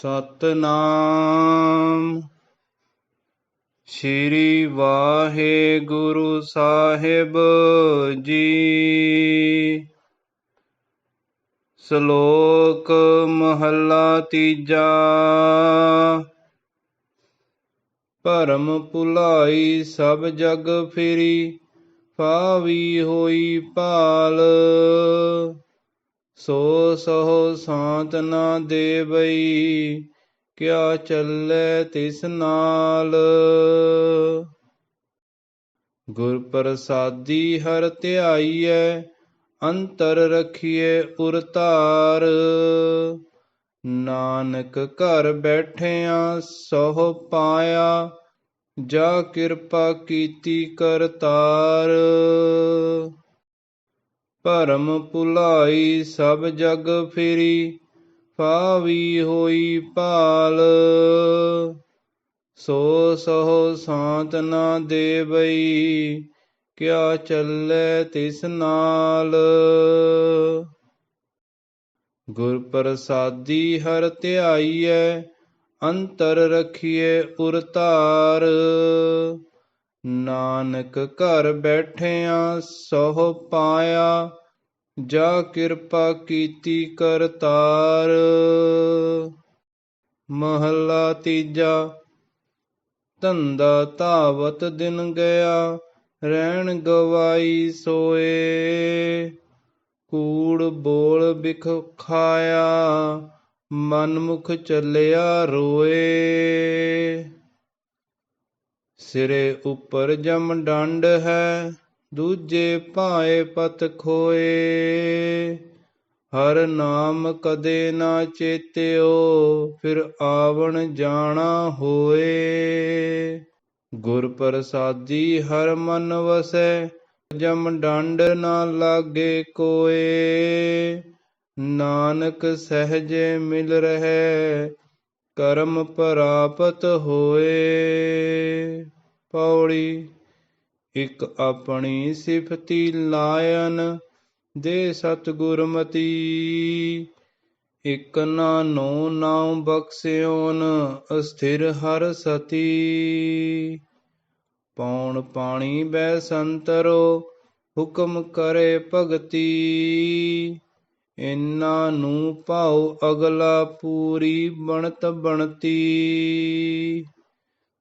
ਸਤਨਾਮ। ਸ਼੍ਰੀ ਵਾਹਿਗੁਰੂ ਸਾਹਿਬ ਜੀ। ਸ਼ਲੋਕ ਮਹੱਲਾ ਤੀਜਾ। ਭਰਮ ਭੁਲਾਈ ਸਭ ਜਗ ਫਿਰੀ ਪਾਵੀ ਹੋਈ ਭਾਲ। ਸੋ ਸੋ ਸਾਤ ਨਾ ਦੇਵਈ, ਕਿਆ ਚੱਲੇ ਤਿਸ ਨਾਲ? ਗੁਰ ਪ੍ਰਸਾਦੀ ਹਰ ਧਿਆਈਐ, ਅੰਤਰ ਰਖੀਏ ਉਰਤਾਰ। ਨਾਨਕ ਘਰ ਬੈਠਿਆਂ ਸੋਹ ਪਾਇਆ, ਜਾ ਕਿਰਪਾ ਕੀਤੀ ਕਰਤਾਰ। ਭਰਮ ਭੁਲਾਈ ਸਭ ਜਗ ਫਿਰੀ ਪਾਵੀ ਹੋਈ ਭਾਲ। ਸੋ ਸੋ ਸਾਤ ਨਾ ਦੇਵਈ, ਕਿਆ ਚੱਲੇ ਤਿਸ ਨਾਲ। ਗੁਰ ਪ੍ਰਸਾਦੀ ਹਰ ਧਿਆਈਐ, ਅੰਤਰ ਰਖੀਏ ਉਰਤਾਰ। ਨਾਨਕ ਘਰ ਬੈਠਿਆਂ ਸੋਹ ਪਾਇਆ ਜਾ ਕਿਰਪਾ ਕੀਤੀ ਕਰਤਾਰ ਮਹੱਲਾ ਤੀਜਾ। ਧੰਦਾ ਧਾਵਤ ਦਿਨ ਗਿਆ, ਰਹਿਣ ਗਵਾਈ ਸੋਏ। ਕੂੜ ਬੋਲ ਬਿਖ ਖਾਇਆ ਮਨ ਮੁਖ ਚੱਲਿਆ ਰੋਏ। ਸਿਰੇ ਉੱਪਰ ਜਮ ਡੰਡ ਹੈ ਦੂਜੇ ਭਾਏ ਪਤ ਖੋਏ। ਹਰ ਨਾਮ ਕਦੇ ਨਾ ਚੇਤਿਓ, ਫਿਰ ਆਵਣ ਜਾਣਾ ਹੋਏ। ਗੁਰ ਪ੍ਰਸਾਦੀ ਹਰ ਮਨ ਵਸੈ, ਜਮ ਡੰਡ ਨਾ ਲਾਗੇ ਕੋਏ। ਨਾਨਕ ਸਹਜੇ ਮਿਲ ਰਹੇ, ਕਰਮ ਪ੍ਰਾਪਤ ਹੋਏ। ਪੌੜੀ ਇਕ ਆਪਣੀ ਸਿਫਤੀ ਲਾਇਨ ਦੇ ਸਤਿਗੁਰਮਤੀ। ਇਕ ਨਾਨੋ ਨਾਉ ਬਖਸਿਓਨ ਅਸਥਿਰ ਹਰ ਸਤੀ। ਪੌਣ ਪਾਣੀ ਬੈ ਸੰਤਰੋ ਹੁਕਮ ਕਰੇ ਭਗਤੀ। ਇਨ੍ਹਾਂ ਨੂੰ ਭਾਉ ਅਗਲਾ ਪੂਰੀ ਬਣਤ ਬਣਤੀ।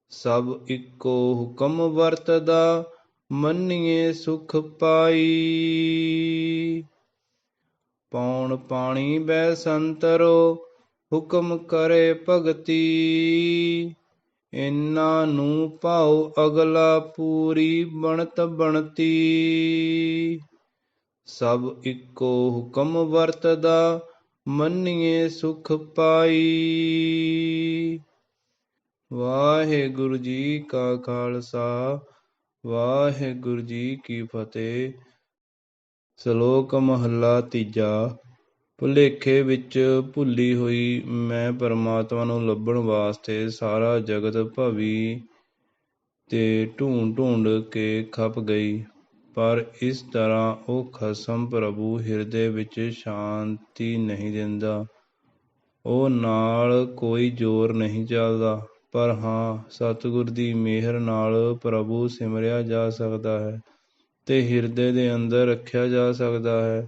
ਸਭ ਇੱਕੋ ਹੁਕਮ ਵਰਤਦਾ ਮੰਨੀਏ ਸੁਖ ਪਾਈ। ਪੌਣ ਪਾਣੀ ਬੈ ਸੰਤਰੋ, ਹੁਕਮ ਕਰੇ ਭਗਤੀ। ਇਨ੍ਹਾਂ ਨੂੰ ਭਾਉ ਅਗਲਾ ਪੂਰੀ ਬਣਤ ਬਣਤੀ। ਸਭ ਇੱਕੋ ਹੁਕਮ ਵਰਤਦਾ, ਮੰਨੀਏ ਸੁਖ ਪਾਈ। ਵਾਹਿਗੁਰੂ ਜੀ ਕਾ ਖਾਲਸਾ ਵਾਹਿਗੁਰੂ ਜੀ ਕੀ ਫਤਿਹ। ਸ਼ਲੋਕ ਮਹੱਲਾ ਤੀਜਾ। ਭੁਲੇਖੇ ਵਿੱਚ ਭੁੱਲੀ ਹੋਈ ਮੈਂ ਪਰਮਾਤਮਾ ਨੂੰ ਲੱਭਣ ਵਾਸਤੇ ਸਾਰਾ ਜਗਤ ਭਵੀ ਤੇ ਢੂੰਡ ਢੂੰਡ ਕੇ ਖਪ ਗਈ। ਪਰ ਇਸ ਤਰ੍ਹਾਂ ਉਹ ਖਸਮ ਪ੍ਰਭੂ ਹਿਰਦੇ ਵਿੱਚ ਸ਼ਾਂਤੀ ਨਹੀਂ ਦਿੰਦਾ। ਉਹ ਨਾਲ ਕੋਈ ਜ਼ੋਰ ਨਹੀਂ ਚੱਲਦਾ। ਪਰ ਹਾਂ, ਸਤਿਗੁਰ ਦੀ ਮਿਹਰ ਨਾਲ ਪ੍ਰਭੂ ਸਿਮਰਿਆ ਜਾ ਸਕਦਾ ਹੈ ਤੇ ਹਿਰਦੇ ਦੇ ਅੰਦਰ ਰੱਖਿਆ ਜਾ ਸਕਦਾ ਹੈ।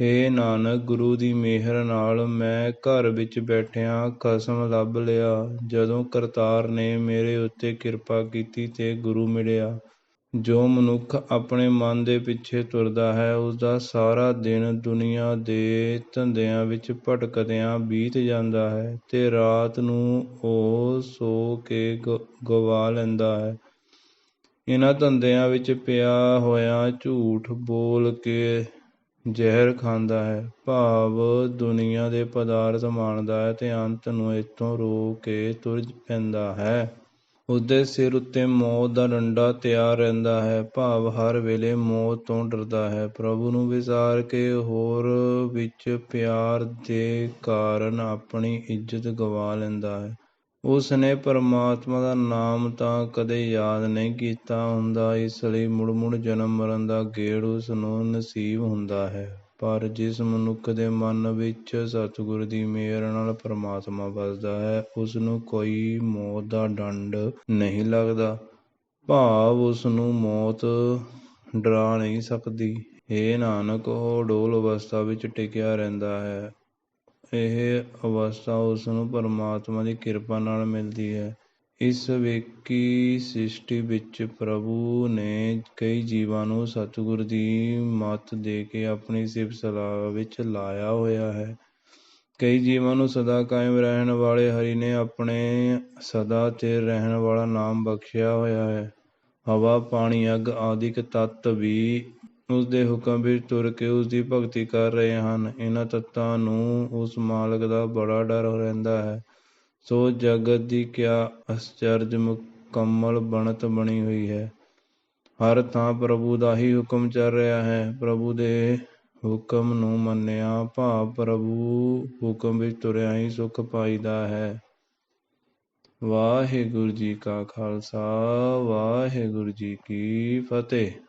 ਏ ਨਾਨਕ, ਗੁਰੂ ਦੀ ਮਿਹਰ ਨਾਲ ਮੈਂ ਘਰ ਵਿੱਚ ਬੈਠਿਆਂ ਖਸਮ ਲੱਭ ਲਿਆ। ਜਦੋਂ ਕਰਤਾਰ ਨੇ ਮੇਰੇ ਉੱਤੇ ਕਿਰਪਾ ਕੀਤੀ ਤੇ ਗੁਰੂ ਮਿਲਿਆ। ਜੋ ਮਨੁੱਖ ਆਪਣੇ ਮਨ ਦੇ ਪਿੱਛੇ ਤੁਰਦਾ ਹੈ, ਉਸਦਾ ਸਾਰਾ ਦਿਨ ਦੁਨੀਆ ਦੇ ਧੰਦਿਆਂ ਵਿੱਚ ਭਟਕਦਿਆਂ ਬੀਤ ਜਾਂਦਾ ਹੈ ਅਤੇ ਰਾਤ ਨੂੰ ਉਹ ਸੋ ਕੇ ਗ, ਗਵਾ ਲੈਂਦਾ ਹੈ। ਇਹਨਾਂ ਧੰਦਿਆਂ ਵਿੱਚ ਪਿਆ ਹੋਇਆ ਝੂਠ ਬੋਲ ਕੇ ਜ਼ਹਿਰ ਖਾਂਦਾ ਹੈ। ਭਾਵ ਦੁਨੀਆ ਦੇ ਪਦਾਰਥ ਮਾਣਦਾ ਹੈ ਅਤੇ ਅੰਤ ਨੂੰ ਇੱਥੋਂ ਰੋ ਕੇ ਤੁਰ ਪੈਂਦਾ ਹੈ। ਉਸਦੇ ਸਿਰ ਉੱਤੇ ਮੌਤ ਦਾ ਡੰਡਾ ਤਿਆਰ ਰਹਿੰਦਾ ਹੈ, ਭਾਵ ਹਰ ਵੇਲੇ ਮੌਤ ਤੋਂ ਡਰਦਾ ਹੈ। ਪ੍ਰਭੂ ਨੂੰ ਵਿਸਾਰ ਕੇ ਹੋਰ ਵਿੱਚ ਪਿਆਰ ਦੇ ਕਾਰਨ ਆਪਣੀ ਇੱਜ਼ਤ ਗਵਾ ਲੈਂਦਾ ਹੈ। ਉਸ ਨੇ ਪਰਮਾਤਮਾ ਦਾ ਨਾਮ ਤਾਂ ਕਦੇ ਯਾਦ ਨਹੀਂ ਕੀਤਾ ਹੁੰਦਾ, ਇਸ ਲਈ ਮੁੜ ਮੁੜ ਜਨਮ ਮਰਨ ਦਾ ਗੇੜ ਉਸ ਨੂੰ ਨਸੀਬ ਹੁੰਦਾ ਹੈ। ਪਰ ਜਿਸ ਮਨੁੱਖ ਦੇ ਮਨ ਵਿੱਚ ਸਤਿਗੁਰ ਦੀ ਮਿਹਰ ਨਾਲ ਪਰਮਾਤਮਾ ਵਸਦਾ ਹੈ ਉਸ ਨੂੰ ਕੋਈ ਮੌਤ ਦਾ ਡੰਡ ਨਹੀਂ ਲੱਗਦਾ। ਭਾਵ ਉਸ ਨੂੰ ਮੌਤ ਡਰਾ ਨਹੀਂ ਸਕਦੀ। ਇਹ ਨਾਨਕ, ਉਹ ਡੋਲ ਅਵਸਥਾ ਵਿੱਚ ਟਿਕਿਆ ਰਹਿੰਦਾ ਹੈ। ਇਹ ਅਵਸਥਾ ਉਸ ਨੂੰ ਪਰਮਾਤਮਾ ਦੀ ਕਿਰਪਾ ਨਾਲ ਮਿਲਦੀ ਹੈ। ਇਸ ਵੇਕੀ ਸ੍ਰਿਸ਼ਟੀ ਵਿੱਚ ਪ੍ਰਭੂ ਨੇ ਕਈ ਜੀਵਾਂ ਨੂੰ ਸਤਿਗੁਰ ਦੀ ਮੱਤ ਦੇ ਕੇ ਆਪਣੀ ਸਿਫਤ ਸਲਾਹ ਵਿੱਚ ਲਾਇਆ ਹੋਇਆ ਹੈ। ਕਈ ਜੀਵਾਂ ਨੂੰ ਸਦਾ ਕਾਇਮ ਰਹਿਣ ਵਾਲੇ ਹਰੀ ਨੇ ਆਪਣੇ ਸਦਾ ਤੇ ਰਹਿਣ ਵਾਲਾ ਨਾਮ ਬਖਸ਼ਿਆ ਹੋਇਆ ਹੈ। ਹਵਾ, ਪਾਣੀ, ਅੱਗ ਆਦਿਕ ਤੱਤ ਵੀ ਉਸ ਦੇ ਹੁਕਮ ਵਿੱਚ ਤੁਰ ਕੇ ਉਸ ਦੀ ਭਗਤੀ ਕਰ ਰਹੇ ਹਨ। ਇਹਨਾਂ ਤੱਤਾਂ ਨੂੰ ਉਸ ਮਾਲਕ ਦਾ ਬੜਾ ਡਰ ਰਹਿੰਦਾ ਹੈ। ਸੋ ਜਗਤ ਦੀ ਕਿਆ ਅਸਚਰਜ ਮੁਕੰਮਲ ਬਣਤ ਬਣੀ ਹੋਈ ਹੈ। ਹਰ ਥਾਂ ਪ੍ਰਭੂ ਦਾ ਹੀ ਹੁਕਮ ਚੱਲ ਰਿਹਾ ਹੈ। ਪ੍ਰਭੂ ਦੇ ਹੁਕਮ ਨੂੰ ਮੰਨਿਆ ਭਾਵ ਪ੍ਰਭੂ ਹੁਕਮ ਵਿੱਚ ਤੁਰਿਆ ਹੀ ਸੁਖ ਪਾਈਦਾ ਹੈ। ਵਾਹਿਗੁਰੂ ਜੀ ਕਾ ਖਾਲਸਾ, ਵਾਹਿਗੁਰੂ ਜੀ ਕੀ ਫਤਿਹ।